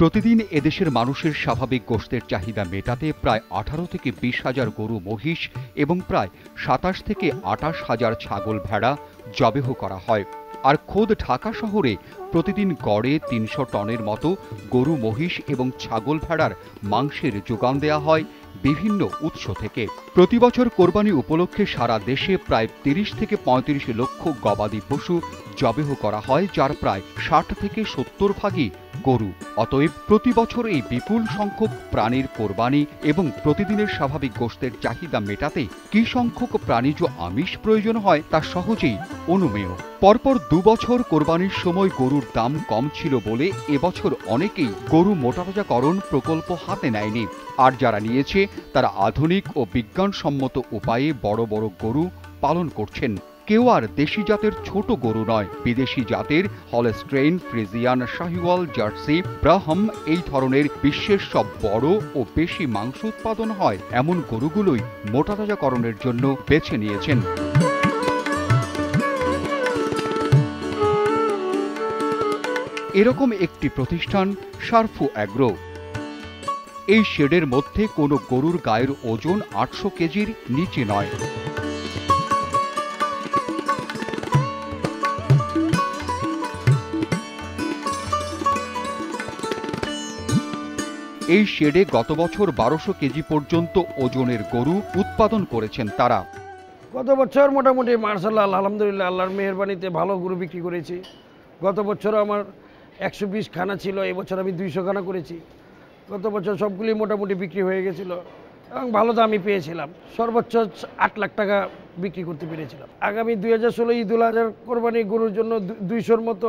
প্রতিদিন এদেশের মানুষের স্বাভাবিক গোষ্ঠের চাহিদা মেটাতে প্রায় আঠারো থেকে বিশ হাজার গরু, মহিষ এবং প্রায় সাতাশ থেকে আটাশ হাজার ছাগল ভেড়া জবেহ করা হয়। আর খোদ ঢাকা শহরে প্রতিদিন গড়ে তিনশো টনের মতো গরু, মহিষ এবং ছাগল ভেড়ার মাংসের যোগান দেওয়া হয় বিভিন্ন উৎস থেকে। প্রতি বছর কোরবানি উপলক্ষে সারা দেশে প্রায় তিরিশ থেকে পঁয়ত্রিশ লক্ষ গবাদি পশু জবেহ করা হয়, যার প্রায় ষাট থেকে সত্তর ভাগই গরু। অতএব প্রতি বছর এই বিপুল সংখ্যক প্রাণীর কোরবানি এবং প্রতিদিনের স্বাভাবিক গোষ্ঠের চাহিদা মেটাতে কি সংখ্যক প্রাণীজ আমিষ প্রয়োজন হয় তা সহজেই অনুমেয়। পরপর দু বছর কোরবানির সময় গরুর দাম কম ছিল বলে এবছর অনেকেই গরু মোটাতাজাকরণ প্রকল্প হাতে নেয়নি। আর যারা নিয়েছে, তারা আধুনিক ও বিজ্ঞানসম্মত উপায়ে বড় বড় গরু পালন করছেন। কেউ আর দেশি জাতের ছোট গরু নয়। বিদেশি জাতের Holstein Friesian, Sahiwal, Jersey, Brahman এই ধরনের বিশ্বের সব বড় ও বেশি মাংস উৎপাদন হয় এমন গরুগুলোই মোটাতাজাকরণের জন্য বেছে নিয়েছেন। এরকম একটি প্রতিষ্ঠান সারফু অ্যাগ্রো। এই শেডের মধ্যে কোনো গরুর গায়ের ওজন আটশো কেজির নিচে নয়। এই শেডে গত বছর বারোশো কেজি পর্যন্ত ওজনের গরু উৎপাদন করেছেন তারা। গত বছর মোটামুটি মার্শাল্লাহ, আলহামদুলিল্লাহ, আল্লাহর মেহরবানিতে ভালো গরু বিক্রি করেছি। গত বছর আমার একশো বিশ খানা ছিল, এবছর আমি দুইশো খানা করেছি। গত বছর সবগুলি মোটামুটি বিক্রি হয়ে গেছিল এবং ভালো দামই পেয়েছিলাম। সর্বোচ্চ আট লাখ টাকা বিক্রি করতে পেরেছিলাম। আগামী দুই হাজার ষোলো ঈদুল আজহার কোরবানি গরুর জন্য দুইশোর মতো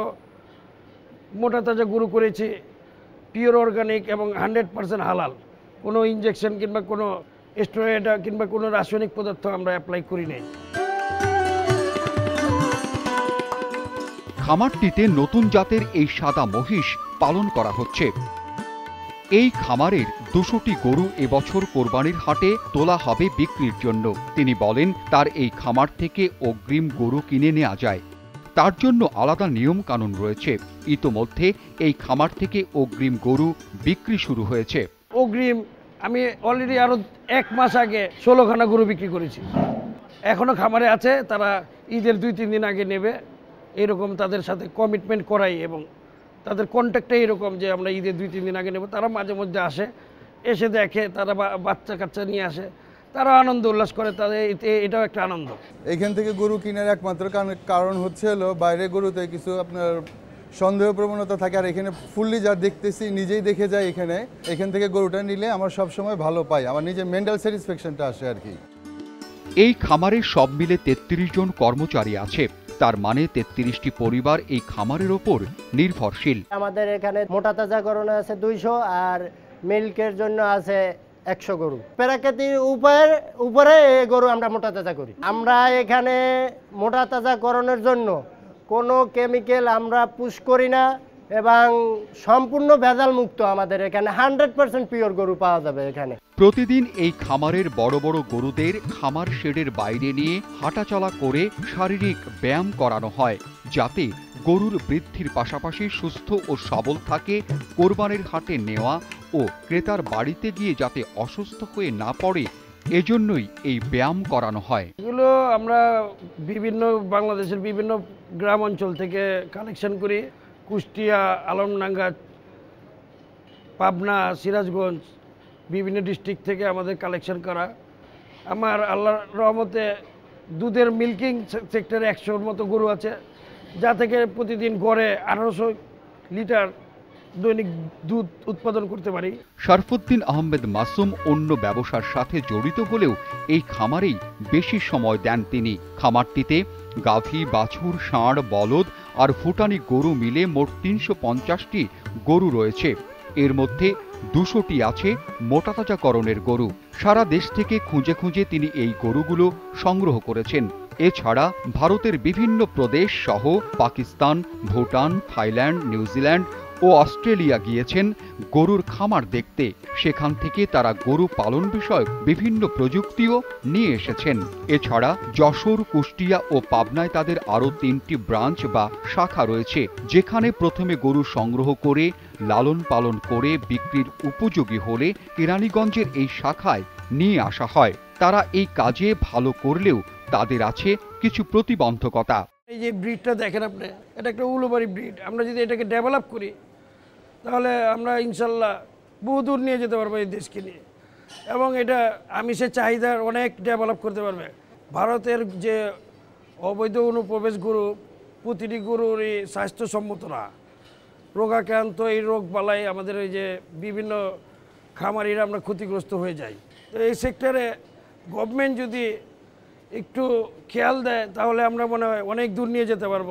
মোটা তাজা গরু করেছি। পিওর অর্গানিক এবং হান্ড্রেড পার্সেন্ট হালাল। কোনো ইঞ্জেকশন কিংবা কোনো স্টেরয়েড কিংবা কোনো রাসায়নিক পদার্থ আমরা অ্যাপ্লাই করি নাই। খামারটিতে নতুন জাতের এই সাদা মহিষ পালন করা হচ্ছে। এই খামারের দুশোটি গরু এবছর কোরবানির হাটে তোলা হবে বিক্রির জন্য। তিনি বলেন, তার এই খামার থেকে অগ্রিম গরু কিনে নেওয়া যায়। তার জন্য আলাদা নিয়ম কানুন রয়েছে। ইতোমধ্যে এই খামার থেকে অগ্রিম গরু বিক্রি শুরু হয়েছে। অগ্রিম, আমি অলরেডি আরও এক মাস আগে ষোলোখানা গরু বিক্রি করেছি। এখনও খামারে আছে, তারা ঈদের দুই, তিন দিন আগে নেবে। এরকম তাদের সাথে কমিটমেন্ট করাই এবং তাদের কন্ট্যাক্টে এরকম যে আমরা ঈদের দুই, তিন দিন আগে নেব। তারা মাঝে মধ্যে আসে, এসে দেখে, তারা বাচ্চা কাচ্চা নিয়ে আসে। তারা আনন্দ উল্লাস করে তাদের এটাও একটা আনন্দ। এখান থেকে গরু কেনার একমাত্র কারণ- কারণ হচ্ছে হলো বাইরে গরুতে কিছু আপনার সন্দেহ প্রবণতা থাকে আর এখানে ফুললি যা দেখতেছি নিজেই দেখে যাই এখানে। এখান থেকে গরুটা নিলে আমার সব সময় ভালো পাই আমার নিজের মেন্টাল স্যাটিসফ্যাকশনটা আসে আর কি। এই খামারে সব মিলে তেত্রিশ জন কর্মচারী আছে তার মানে তেত্রিশটি পরিবার এই খামারের ওপর নির্ভরশীল। আমাদের এখানে মোটা তাজা তাজাকরণ আছে দুইশো আর মিল্কের জন্য আছে একশো গরু। প্রাকৃতিক উপায়ের, উপরে এই গরু আমরা মোটা তাজা করি। আমরা এখানে মোটা তাজাকরণের জন্য কোনো কেমিক্যাল আমরা পুশ করি না এবং সম্পূর্ণ ভেজাল মুক্ত আমাদের এখানে। হান্ড্রেড পার্সেন্ট পিওর গরু পাওয়া যাবে এখানে। প্রতিদিন এই খামারের বড় বড় গরুদের খামার শেডের বাইরে নিয়ে হাঁটাচলা করে শারীরিক ব্যায়াম করানো হয়, যাতে গরুর বৃদ্ধির পাশাপাশি সুস্থ ও সবল থাকে, কোরবানির হাটে নেওয়া ও ক্রেতার বাড়িতে গিয়ে যাতে অসুস্থ হয়ে না পড়ে, এজন্যই এই ব্যায়াম করানো হয়। এগুলো আমরা বিভিন্ন বাংলাদেশের বিভিন্ন গ্রাম অঞ্চল থেকে কালেকশন করি। কুষ্টিয়া, আলমডাঙ্গা, পাবনা, সিরাজগঞ্জ, বিভিন্ন ডিস্ট্রিক্ট থেকে আমাদের কালেকশন করা। আমার আল্লাহর রহমতে দুধের মিল্কিং সেক্টরে একশোর মতো গরু আছে। যা থেকে প্রতিদিন গড়ে আঠারোশো লিটার দৈনিক দুধ উৎপাদন করতে পারি। শরফুদ্দিন আহমেদ মাসুম অন্য ব্যবসার সাথে জড়িত হলেও এই খামারেই বেশি সময় দেন তিনি। খামারটিতে গাভী, বাছুর, ষাঁড়, বলদ আর ফুটানি গরু মিলে মোট তিনশো পঞ্চাশটি গরু রয়েছে। এর মধ্যে দুশোটি আছে মোটাতাজাকরণের গরু। সারা দেশ থেকে খুঁজে খুঁজে তিনি এই গরুগুলো সংগ্রহ করেছেন। এছাড়া ভারতের বিভিন্ন প্রদেশ সহ Pakistan, Bhutan, Thailand, New Zealand ও অস্ট্রেলিয়া গিয়েছেন গরুর খামার দেখতে। সেখান থেকে তারা গরু পালন বিষয়ক বিভিন্ন প্রযুক্তিও নিয়ে এসেছেন। এছাড়া যশোর, কুষ্টিয়া ও পাবনায় তাদের আরও তিনটি ব্রাঞ্চ বা শাখা রয়েছে, যেখানে প্রথমে গরু সংগ্রহ করে, লালন পালন করে বিক্রির উপযোগী হলে কেরানীগঞ্জের এই শাখায় নিয়ে আসা হয়। তারা এই কাজে ভালো করলেও তাদের আছে কিছু প্রতিবন্ধকতা। এই যে ব্রিডটা দেখেন আপনি, এটা একটা উলুবাড়ি ব্রিড আমরা যদি এটাকে ডেভেলপ করি, তাহলে আমরা ইনশাল্লাহ বহুদূর নিয়ে যেতে পারব এই দেশকে নিয়ে। এবং এটা আমিষের চাহিদার অনেক ডেভেলপ করতে পারবে। ভারতের যে অবৈধ অনুপ্রবেশ গরু প্রতিটি গরুরই স্বাস্থ্যসম্মত না রোগাক্রান্ত এই রোগ বালাই আমাদের এই যে বিভিন্ন খামারিরা আমরা ক্ষতিগ্রস্ত হয়ে যাই। তো এই সেক্টরে গভর্নমেন্ট যদি একটু খেয়াল দেয় তাহলে আমরা মনে হয় অনেক দূর নিয়ে যেতে পারব।